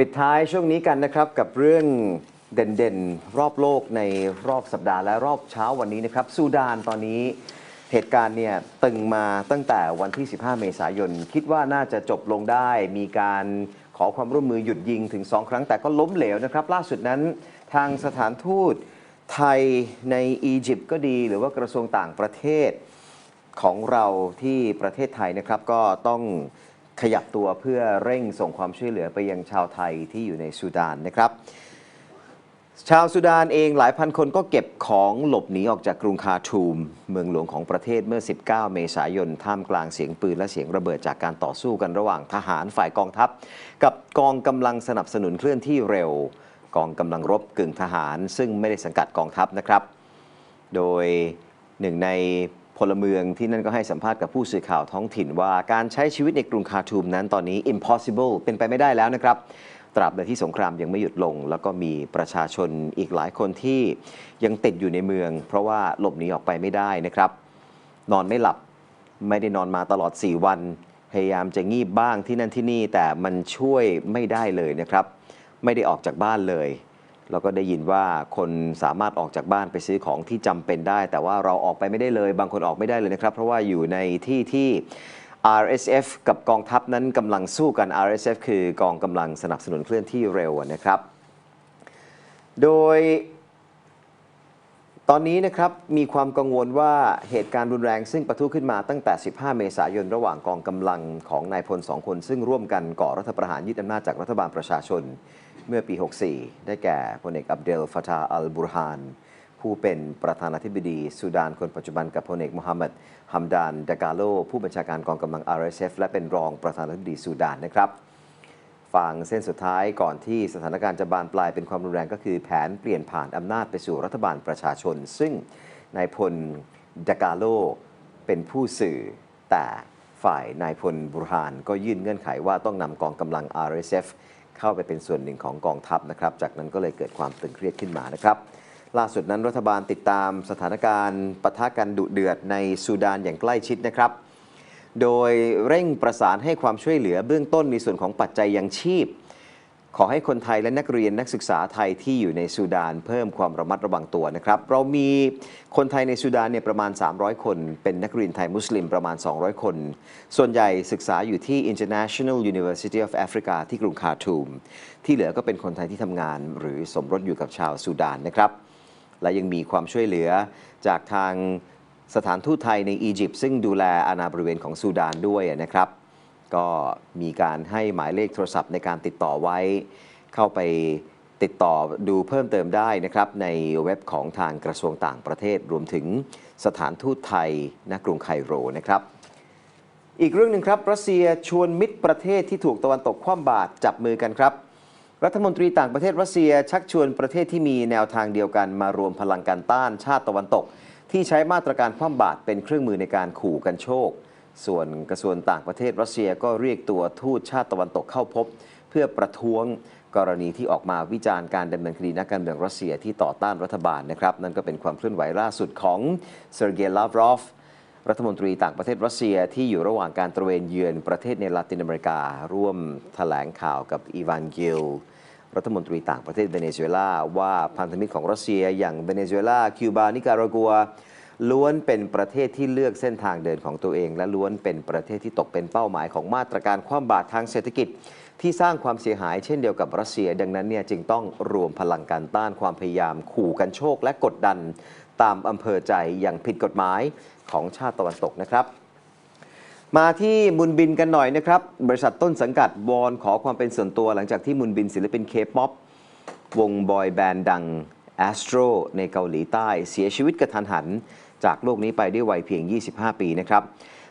ปิดท้ายช่วงนี้กันนะครับกับเรื่องเด่นๆ รอบโลกในรอบสัปดาห์และรอบเช้าวันนี้นะครับซูดานตอนนี้เหตุการณ์เนี่ยตึงมาตั้งแต่วันที่ 15 เมษายน คิดว่าน่าจะจบลงได้ มีการขอความร่วมมือหยุดยิงถึง 2 ครั้งแต่ก็ล้มเหลวนะครับ ล่าสุดนั้นทางสถานทูตไทยในอียิปต์ก็ดี หรือว่ากระทรวงต่างประเทศของเราที่ประเทศไทยนะครับก็ต้อง ขยับตัวเพื่อเร่งส่งความช่วยเหลือไปยังชาวไทยที่อยู่ในซูดานนะครับชาวซูดานเองหลายพันคนก็เก็บของหลบหนีออกจากกรุงคาทูม เมืองหลวงของประเทศเมื่อ 19 เมษายน ท่ามกลางเสียงปืนและเสียงระเบิดจากการต่อสู้กันระหว่างทหารฝ่ายกองทัพ กับกองกำลังสนับสนุนเคลื่อนที่เร็ว กองกำลังรบกึ่งทหาร ซึ่งไม่ได้สังกัดกองทัพนะครับ โดยหนึ่งใน พลเมืองที่นั่นก็ให้สัมภาษณ์กับผู้สื่อข่าวท้องถิ่นว่าการใช้ชีวิตในกรุงคาทูมนั้นตอนนี้ impossible เป็นไปไม่ได้แล้วนะครับ ตราบใดที่สงครามยังไม่หยุดลง แล้วก็มีประชาชนอีกหลายคนที่ยังติดอยู่ในเมือง เพราะว่าหลบหนีออกไปไม่ได้นะครับ นอนไม่หลับไม่ได้นอนมาตลอด 4 วัน พยายามจะงีบบ้างที่นั่นที่นี่แต่มันช่วยไม่ได้เลยนะครับ ไม่ได้ออกจากบ้านเลย เราก็ได้ยินว่าคนสามารถออกจากบ้านไปซื้อของที่จำเป็นได้ แต่ว่าเราออกไปไม่ได้เลย บางคนออกไม่ได้เลยนะครับ เพราะว่าอยู่ในที่ที่ RSF กับกองทัพนั้นกำลังสู้กัน RSF คือกองกำลังสนับสนุนเคลื่อนที่เร็วนะครับ โดย ตอนนี้นะครับมีความกังวลว่าเหตุการณ์รุนแรงซึ่งประทุขึ้นมาตั้งแต่ 15 เมษายนระหว่างกองกำลังของนายพลสองคน ซึ่งร่วมกันก่อรัฐประหารยึดอำนาจจากรัฐบาลประชาชน เมื่อปี 64 ได้แก่พลเอกอับเดลฟาตาอัลบุรฮาน ผู้เป็นประธานาธิบดีซูดานคนปัจจุบันกับพลเอกมูฮัมหมัดฮัมดานดากาโล ผู้บัญชาการกองกำลัง RSF และเป็นรองประธานาธิบดีซูดานนะครับฝั่งเส้นสุดท้ายก่อนที่สถานการณ์จะบานปลายเป็นความรุนแรงก็คือแผนเปลี่ยนผ่านอำนาจไปสู่รัฐบาลประชาชน ซึ่งนายพลดากาโลเป็นผู้สื่อ แต่ฝ่ายนายพลบุรฮานก็ยื่นเงื่อนไขว่าต้องนำกองกำลัง RSF เข้าไปเป็นส่วนหนึ่งของกองทัพนะครับ จากนั้นก็เลยเกิดความตึงเครียดขึ้นมานะครับ ล่าสุดนั้นรัฐบาลติดตามสถานการณ์ปะทะกันดุเดือดในซูดานอย่างใกล้ชิดนะครับ โดยเร่งประสานให้ความช่วยเหลือเบื้องต้นในส่วนของปัจจัยยังชีพ ขอให้คนไทยและนักเรียนนักศึกษาไทยที่อยู่ในซูดานเพิ่มความระมัดระวังตัวนะครับ เรามีคนไทยในซูดานเนี่ยประมาณ 300 คน เป็นนักเรียนไทยมุสลิมประมาณ 200 คน ส่วนใหญ่ศึกษาอยู่ที่ International University of Africa ที่กรุงคาร์ทูม ที่เหลือก็เป็นคนไทยที่ทำงาน หรือสมรสอยู่กับชาวซูดานนะครับ และยังมีความช่วยเหลือจากทางสถานทูตไทยในอียิปต์ซึ่งดูแลอาณาบริเวณของซูดานด้วยนะครับ ก็มีการให้หมายเลขโทรศัพท์ในการติดต่อไว้ เข้าไปติดต่อดูเพิ่มเติมได้นะครับในเว็บของทางกระทรวงต่างประเทศ รวมถึงสถานทูตไทยณกรุงไคโรนะครับ อีกเรื่องหนึ่งครับรัสเซียชวนมิตรประเทศที่ถูกตะวันตกคว่ำบาตรจับมือกันครับ รัฐมนตรีต่างประเทศรัสเซียชักชวนประเทศที่มีแนวทางเดียวกันมารวมพลังการต้านชาติตะวันตก ที่ใช้มาตรการคว่ำบาตรเป็นเครื่องมือในการขู่กันโชค ส่วนกระทรวงต่างประเทศรัสเซียก็เรียกตัวทูตชาติตะวันตกเข้าพบ เพื่อประท้วงกรณีที่ออกมาวิจารณ์การดำเนินคดีนักการเมืองรัสเซียที่ต่อต้านรัฐบาลนะครับ นั่นก็เป็นความเคลื่อนไหวล่าสุดของเซอร์เกย์ลาฟรอฟรัฐมนตรีต่างประเทศรัสเซียที่อยู่ระหว่างการตระเวนเยือนประเทศในลาตินอเมริกา ร่วมแถลงข่าวกับอีวานกิลรัฐมนตรีต่างประเทศเวเนซุเอลาว่าพันธมิตรของรัสเซียอย่างเวเนซุเอลาคิวบานิการากัว ล้วนเป็นประเทศที่เลือกเส้นทางเดินของตัวเอง และล้วนเป็นประเทศที่ตกเป็นเป้าหมายของมาตรการคว่ำบาตรทางเศรษฐกิจ ที่สร้างความเสียหายเช่นเดียวกับรัสเซีย ดังนั้นเนี่ยจึงต้องรวมพลังการต้านความพยายามขู่กันโชคและกดดัน ตามอำเภอใจอย่างผิดกฎหมายของชาติตะวันตกนะครับมาที่มุนบินกันหน่อยนะครับ บริษัทต้นสังกัดวอนขอความเป็นส่วนตัวหลังจากที่มุนบินศิลปินเคป๊อปวงบอยแบนด์ดัง Astro ในเกาหลีใต้เสียชีวิตกระทันหัน จากโลกนี้ไปด้วยวัยเพียง 25 ปีนะครับ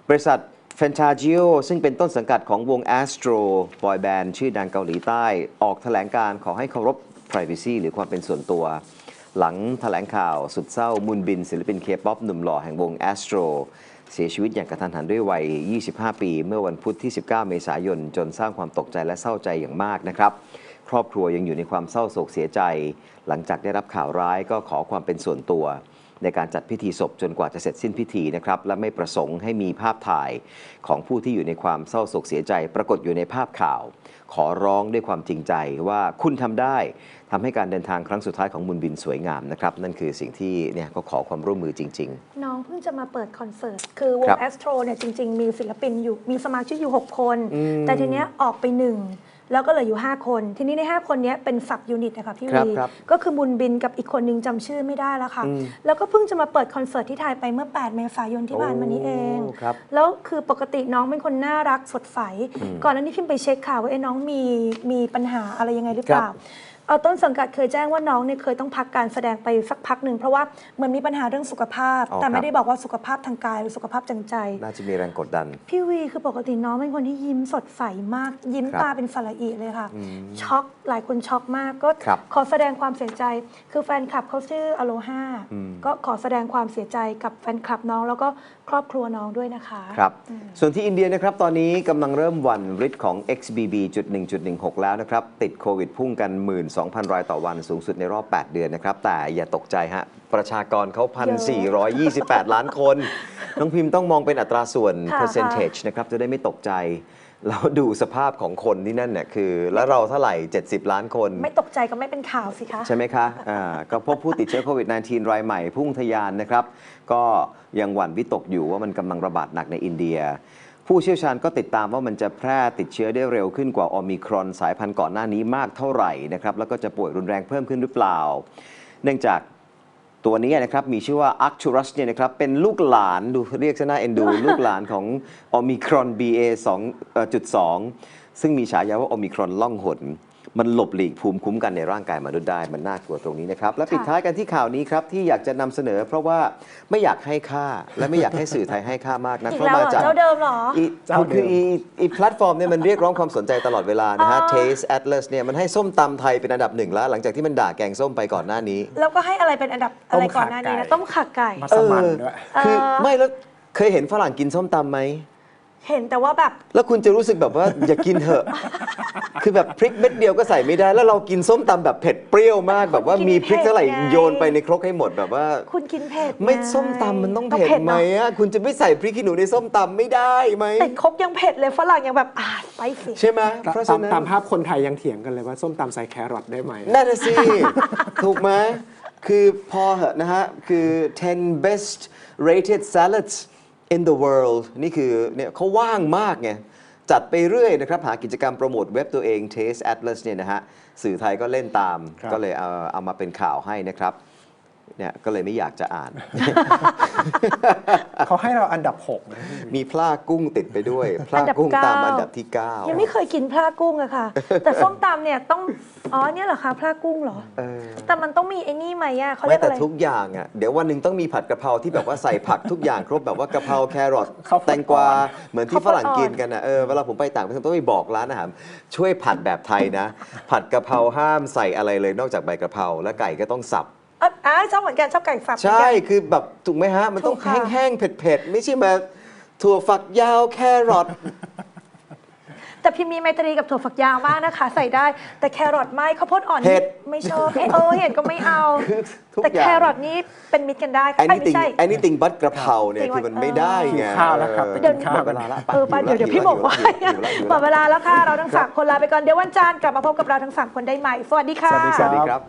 บริษัท f a n t a g i o ซึ่งเป็นต้นสังกัดของวง Astro บอยแบนด์ชื่อดังเกาหลีใต้ ออกแถลงการขอให้เคารพ Privacy หรือความเป็นส่วนตัว หลังแถลงข่าวสุดเศร้ามุนบิน ศิลปินเคป๊อปหนุ่มหล่อแห่งวง Astro เสียชีวิตอย่างกระทันหันด้วยวัย 25 ปี เมื่อวันพุธที่ 19 เมษายน จนสร้างความตกใจและเศร้าใจอย่างมากนะครับ ครอบครัวยังอยู่ในความเศร้าโศกเสียใจ หลังจากได้รับข่าวร้ายก็ขอความเป็นส่วนตัว ในการจัดพิธีศพจนกว่าจะเสร็จสิ้นพิธีนะครับและไม่ประสงค์ให้มีภาพถ่ายของผู้ที่อยู่ในความเศร้าโศกเสียใจ ปรากฏอยู่ในภาพข่าว ขอร้องด้วยความจริงใจว่าคุณทำได้ทำให้การเดินทางครั้งสุดท้ายของมุนบินสวยงามนะครับ นั่นคือสิ่งที่เนี่ยก็ขอความร่วมมือจริงน้องเพิ่งจะมาเปิดคอนเสิร์ต คือวครังบแอสโตรเนี่ยจริง ๆ มีศิลปินอยู่มีสมาชิกอยู่ 6 คนอืมแต่ทีเนี้ยออกไปหนึ่ง แล้วก็เหลืออยู่ 5 คน ทีนี้ใน 5 คนเนี้ยเป็นสับยูนิตนะคะพี่ครับวีครับก็คือบุญบินกับอีกคนนึงจำชื่อไม่ได้แล้วค่ะอืมแล้วก็เพิ่งจะมาเปิดคอนเสิร์ตที่ไทยไปเมื่อ 8 เมษายนที่ผ่านมานี้เองโครับแล้วคือปกติน้องเป็นคนน่ารักสดใสอืมก่อนหน้านี้พิมไปเช็คข่าวว่าเอ้น้องมีมีปัญหาอะไรยังไงหรือเปล่าครับ เอ่อต้นสังกัดเคยแจ้งว่าน้องเนี่ยเคยต้องพักการแสดงไปสักพักหนึ่งเพราะว่าเหมือนมีปัญหาเรื่องสุขภาพ อ๋อแต่ครัไม่บ ได้บอกว่าสุขภาพทางกายหรือสุขภาพทางใจ น่าจะมีแรงกดดัน พี่วีคือปกติน้องเป็นคนที่ยิ้มสดใสมาก ยิ้มครับตาเป็นสระอีเลยค่ะอืมช็อกหลายคนช็อกมากก็ครับขอแสดงความเสียใจ คือแฟนคลับเขาชื่ออโลฮาอืม ก็ขอแสดงความเสียใจกับแฟนคลับน้องแล้วก็ครอบครัวน้องด้วยนะคะ ครับอืมส่วนที่อินเดียนะครับ ตอนนี้กำลังเริ่มหวันฤทธิ์ของ XBB.1.16 แล้วนะครับ ติดโควิดพุ่งกัน12,000 รายต่อวันสูงสุดในรอบ 8 เดือนนะครับ แต่อย่าตกใจฮะ ประชากรเขา 1,428 ล้านคน น้องพิมพ์ต้องมองเป็นอัตราส่วน ค่ะ percentage นะครับ จะได้ไม่ตกใจ แล้วดูสภาพของคนที่นั่นเนี่ยคือ แล้วเราเท่าไหร่ 70 ล้านคน ไม่ตกใจก็ไม่เป็นข่าวสิคะ ใช่ไหมคะอ่าก็พบผู้ติดเชื้อโควิด -19 รายใหม่พุ่งทะยานนะครับ ก็ยังหวั่นวิตกอยู่ว่ามันกำลังระบาดหนักในอินเดีย ผู้เชี่ยวชาญก็ติดตามว่ามันจะแพร่ติดเชื้อได้เร็วขึ้นกว่าโอมิครอนสายพันธุ์ก่อนหน้านี้มากเท่าไหร่นะครับแล้วก็จะป่วยรุนแรงเพิ่มขึ้นหรือเปล่า เนื่องจากตัวนี้นะครับมีชื่อว่าอัคชูรัสเนี่ยนะครับเป็นลูกหลานดูเรียกซะน่าเอ็นดู ลูกหลานของโอมิครอน BA 2.2 ซึ่งมีฉายาว่าโอมิครอนล่องหน มันหลบหลีกภูมิคุ้มกันในร่างกายมนุษย์ได้มันน่ากลัวตรงนี้นะครับ และปิดท้ายกันที่ข่าวนี้ครับที่อยากจะนำเสนอ เพราะว่าไม่อยากให้ค่าและไม่อยากให้สื่อไทยให้ค่ามากนะอีกเพราะแล้วมาเหรอจาก เจ้าเดิมเหรอ อีเจ้าคือเดิม คืออีอีแพลตฟอร์มเนี่ยมันเรียกร้องความสนใจตลอดเวลานะฮะ อ๋อ Taste Atlas เนี่ยมันให้ส้มตำไทยเป็นอันดับหนึ่งแล้ว หลังจากที่มันด่าแกงส้มไปก่อนหน้านี้ แล้วก็ให้อะไรเป็นอันดับอะไรก่อนหน้านี้นะต้ต้มมข่าข่าไก่ ไก่มาสมั่นด้วยคือเออไม่แล้วเคยเห็นฝรั่งกินส้มตำไหม เห็นแต่ว่าแบบ แล้วคุณจะรู้สึกแบบว่า อย่ากินเถอะ คือแบบพริกเม็ดเดียวก็ใส่ไม่ได้ แล้วเรากินส้มตำแบบเผ็ดเปรี้ยวมาก แบบว่ามีพริกเท่าไหร่โยนไปในครกให้หมดแบบว่า คุณกินเผ็ดไม่งส้มตำมันต้องเผ็ดไหมเนอะอะคุณจะไม่ใส่พริกขี้หนูในส้มตำไม่ได้ไหมติดครกยังเผ็ดเลยฝรั่งยังแบบอ่าไปสิใช่ไหมเพราะฉะตามนั้นตามภาพคนไทยยังเถียงกันเลยว่าส้มตำใส่แครอทได้ไหมนั่นน่ะสิถูกไหมคือพอเหอะนะฮะคือ 10 best rated salads in the world นี่คือเนี่ยเขาว่างมากไงจัดไปเรื่อยนะครับ หากิจกรรมโปรโมทเว็บตัวเอง Taste Atlas เนี่ยนะฮะสื่อไทยก็เล่นตามครับก็เลยเอาเอามาเป็นข่าวให้นะครับ เนี่ยก็เลยไม่อยากจะอ่าน เขาให้เราอันดับ6นะมีพลากุ้งติดไปด้วย พลาอันดับกุ้งตามเก้าอันดับที่ 9 ยังไม่เคยกินพลากุ้งอะค่ะ แต่ส้มตำเนี่ยต้อง อ๋อเนี่ยเหรอคะพลากุ้งเหรอเออแต่มันต้องมีไอ้นี่ไหมอะเขาเรีไม่ยกแต่อะไรทุกอย่างอะเดี๋ยววันหนึ่งต้องมีผัดกะเพราที่แบบว่าใส่ผักทุกอย่างครบแบบว่ากะเพราแครอทข้าวโพดแตงกวาอ่อนเหมือนที่ฝรั่งกินกันนะเออเวลาผมไปต่างประเทศต้องไปบอกร้านอาหารช่วยผัดแบบไทยนะ ผัดกะเพราห้ามใส่อะไรเลยนอกจากใบกะเพราและไก่ก็ต้องสับ เอ้ยอ่าชอบเหมือนกันชอบไก่สับเหมือนใช่กัน คือแบบถูกไหมฮะ มันต้องถูกค่ะ แห้งๆเผ็ดๆ ไม่ใช่มาถั่วฝักยาวแครอท แต่พิมมีไมตรีกับถั่วฝักยาวมากนะคะ ใส่ได้ แต่แครอทไม่ข้าวโพดอ่อนเห็ด ไม่ชอบเห็ดเออเห็ดก็ไม่เอา คือทุกแต่อย่าแคงรอทนี่เป็นมิตรกันได้เอ้ยไม่ anything ใช่ anything but กระเพราเนี่ยจริงคือมันว่าไม่ได้ไงหิวข้าวแล้วครับเออไปกินข้าว หมดเวลาละเออไปเดี๋ยวเดี๋ยวพี่บอกว่าหิวละหิวหมละดเวลาแล้วค่ะ เราทั้งสามคนลาไปก่อน เดี๋ยววันจันทร์กลับมาพบกับเราทั้งสามคนได้ใหม่ สวัสดีค่ะ สวัสดีสวัสดีครับ